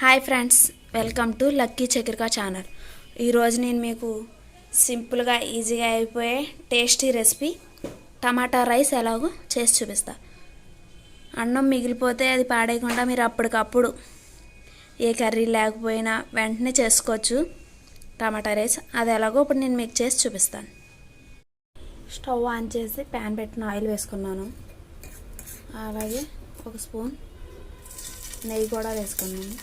Hi friends welcome to lucky Chakrika channel. ఈరోజు నేను మీకు సింపుల్గా ఈజీగా అయిపోయే టేస్టీ రెసిపీ టమాటా రైస్ ఎలాగో చేసి చూపిస్తా. అన్నం మిగిలిపోతే అది పాడేయకుండా మీరు అప్పటికప్పుడు ఏ కర్రీ లేకపోయినా వెంటనే చేసుకోవచ్చు టమాటా రైస్. అది ఎలాగో ఇప్పుడు నేను మీకు చేసి చూపిస్తాను. స్టవ్ ఆన్ చేసి ప్యాన్ పెట్టిన ఆయిల్ వేసుకున్నాను. అలాగే ఒక స్పూన్ నెయ్యి కూడా వేసుకున్నాను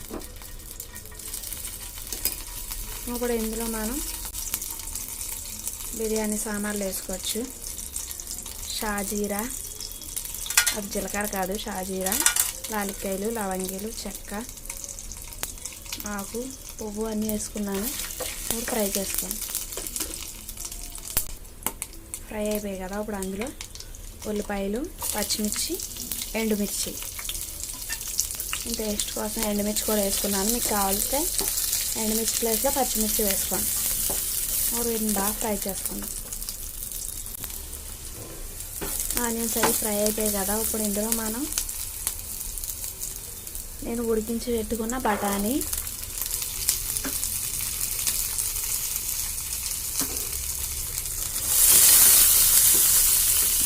ఇప్పుడు ఇందులో మనం బిర్యానీ సామాన్లు వేసుకోవచ్చు. షాజీరా అది జీలకర్ర కాదు షాజీరా లాలిక్కాయలు లవంగిలు చెక్క ఆకు పువ్వు అన్నీ వేసుకున్నాను. ఇప్పుడు ఫ్రై చేసుకోండి ఫ్రై అయిపోయాయి కదా ఇప్పుడు అందులో ఉల్లిపాయలు పచ్చిమిర్చి ఎండుమిర్చి. టేస్ట్ కోసం ఎండుమిర్చి కూడా వేసుకున్నాను. మీకు కావాలితే ఎండుమిర్చి ప్లేస్లో పచ్చిమిర్చి వేసుకోండి. వీటిని బాగా ఫ్రై చేసుకుందాం. ఆనియన్స్ అవి ఫ్రై అయిపోయాయి కదా. ఇప్పుడు ఇందులో మనం నేను ఉడికించి పెట్టుకున్న బఠానీ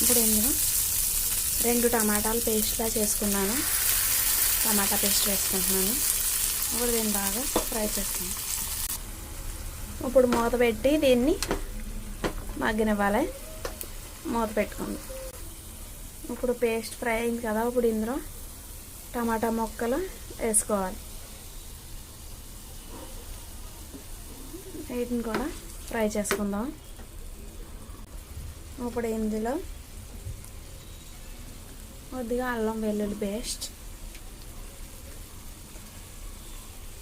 ఇప్పుడు ఇందులో రెండు టమాటాలు పేస్ట్లా చేసుకున్నాను. టమాటా పేస్ట్ వేసుకుంటున్నాను ఇప్పుడు దీన్ని బాగా ఫ్రై చేస్తాను. ఇప్పుడు మూత పెట్టి దీన్ని మగ్గనివ్వాలి. మూత పెట్టుకుంది. ఇప్పుడు పేస్ట్ ఫ్రై అయింది కదా ఇప్పుడు ఇందులో టమాటా ముక్కలు వేసుకోవాలి. వీటిని కూడా ఫ్రై చేసుకుందాం. ఇప్పుడు ఇందులో కొద్దిగా అల్లం వెల్లుల్లి పేస్ట్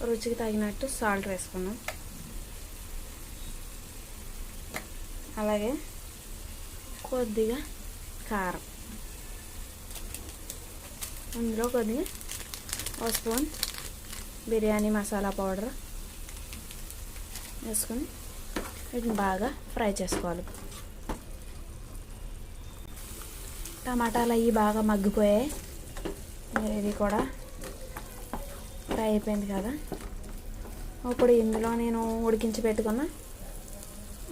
రుచికి తగినట్టు సాల్ట్ వేసుకున్నాం అలాగే కొద్దిగా కారం. అందులో కొద్దిగా ఒక స్పూన్ బిర్యానీ మసాలా పౌడర్ వేసుకొని వీటిని బాగా ఫ్రై చేసుకోవాలి. టమాటాలు అవి బాగా మగ్గిపోయాయి. ఇవి కూడా ఫ్రై అయిపోయింది కదా. ఇప్పుడు ఇందులో నేను ఉడికించి పెట్టుకున్న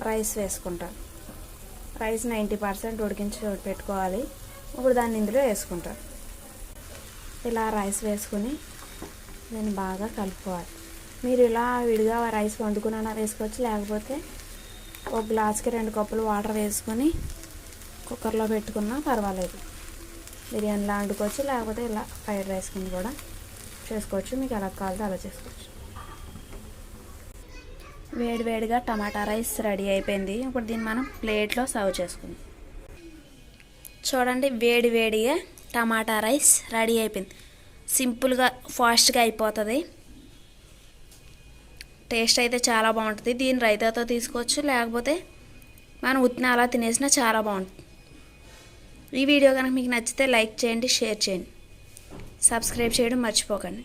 రైస్ వేసుకుంటాను రైస్ నైంటీ పర్సెంట్ ఉడికించి పెట్టుకోవాలి. ఇప్పుడు దాన్ని ఇందులో వేసుకుంటాను ఇలా రైస్ వేసుకుని దాన్ని బాగా కలుపుకోవాలి. మీరు ఇలా విడిగా రైస్ వండుకున్నా వేసుకోవచ్చు లేకపోతే ఒక గ్లాస్కి రెండు కప్పులు వాటర్ వేసుకొని కుక్కర్లో పెట్టుకున్నా పర్వాలేదు. బిర్యానీలా వండుకోవచ్చు లేకపోతే ఇలా ఫ్రైడ్ రైస్ కింద కూడా. చేసుకోవచ్చు. మీకు ఎలా కావాలో అలా చేసుకోవచ్చు. వేడివేడిగా టమాటా రైస్ రెడీ అయిపోయింది. ఇప్పుడు దీన్ని మనం ప్లేట్లో సర్వ్ చేసుకుందాం. చూడండి వేడి వేడిగా టమాటా రైస్ రెడీ అయిపోయింది. సింపుల్గా ఫాస్ట్గా అయిపోతుంది. టేస్ట్ అయితే చాలా బాగుంటుంది. దీన్ని రైతాతో తీసుకోవచ్చు. లేకపోతే మనం ఉత్తిన అలా తినేసినా చాలా బాగుంటుంది. ఈ వీడియో కనుక మీకు నచ్చితే లైక్ చేయండి షేర్ చేయండి. సబ్స్క్రైబ్ చేయడం మర్చిపోకండి.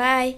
బాయ్.